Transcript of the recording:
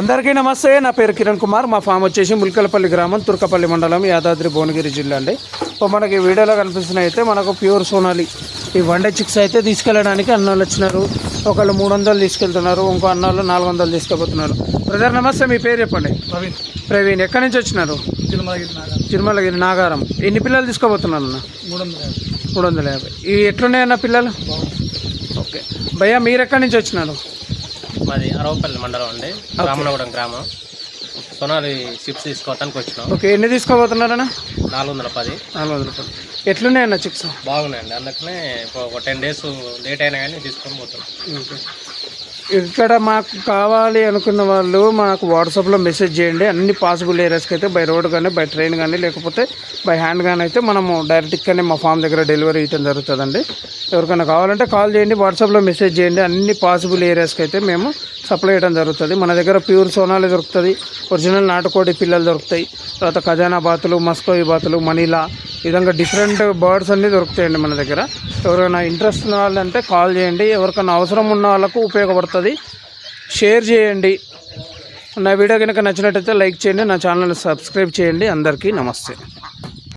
అందరికీ నమస్తే. నా పేరు కిరణ్ కుమార్. మా ఫామ్ వచ్చేసి ముల్కలపల్లి గ్రామం తుర్కపల్లి మండలం యాదాద్రి భువనగిరి జిల్లా అండి. సో మనకి వీడియోలో కనిపిస్తున్నాయి అయితే మనకు ప్యూర్ సోనాలి. ఈ వన్ డే చిక్స్ అయితే తీసుకెళ్ళడానికి అన్నోళ్ళు వచ్చినారు. ఒకళ్ళు మూడు వందలు తీసుకెళ్తున్నారు. ఇంకో అన్నోళ్ళు నాలుగు వందలు తీసుకుపోతున్నారు బ్రదర్ నమస్తే. మీ పేరు చెప్పండి. ప్రవీణ్. ప్రవీణ్ ఎక్కడి నుంచి వచ్చినారు? తిరుమలగిరి నాగా తిరుమలగిరి నాగారం. ఎన్ని పిల్లలు తీసుకుపోతున్నారు అన్న? మూడు వందల యాభై. మూడు వందల యాభై. ఈ ఎట్లున్నాయన్న పిల్లలు? ఓకే. భయ్యా మీరు ఎక్కడి నుంచి వచ్చినారు? మాది అరవపల్లి మండలం అండి. రామనగూడెం గ్రామం. సొనాలి చిప్స్ తీసుకోవటానికి వచ్చినాం. ఓకే ఎన్ని తీసుకోబోతున్నారన్న నాలుగు వందల పది. నాలుగు వందల రూపాయలు ఎట్లున్నాయన్న చిక్స్ బాగున్నాయండి. అందుకనే ఒక టెన్ డేస్ లేట్ అయినా కానీ తీసుకొని పోతున్నాం. ఓకే. ఇక్కడ మాకు కావాలి అనుకున్న వాళ్ళు మాకు వాట్సాప్లో మెసేజ్ చేయండి. అన్ని పాసిబుల్ ఏరియాస్కి అయితే బై రోడ్ కానీ బై ట్రైన్ కానీ లేకపోతే బై హ్యాండ్ కానీ అయితే మనము డైరెక్ట్గానే మా ఫామ్ దగ్గర డెలివరీ ఇవ్వడం జరుగుతుందండి. ఎవరికైనా కావాలంటే కాల్ చేయండి వాట్సాప్లో మెసేజ్ చేయండి. అన్ని పాసిబుల్ ఏరియాస్కి అయితే మేము సప్లై చేయడం జరుగుతుంది. మన దగ్గర ప్యూర్ సోనాలు దొరుకుతుంది. ఒరిజినల్ నాటుకోడి పిల్లలు దొరుకుతాయి. తర్వాత ఖజానా బాతులు మస్కోయి బాతులు మనీలా ఈ విధంగా డిఫరెంట్ బర్డ్స్ అన్నీ దొరుకుతాయండి మన దగ్గర. ఎవరైనా ఇంట్రెస్ట్ ఉన్న వాళ్ళంటే కాల్ చేయండి. ఎవరికైనా అవసరం ఉన్న వాళ్ళకు ఉపయోగపడుతుంది. షేర్ చేయండి. నా వీడియో కనుక నచ్చినట్టయితే లైక్ చేయండి. నా ఛానల్ని సబ్స్క్రైబ్ చేయండి. అందరికీ నమస్తే.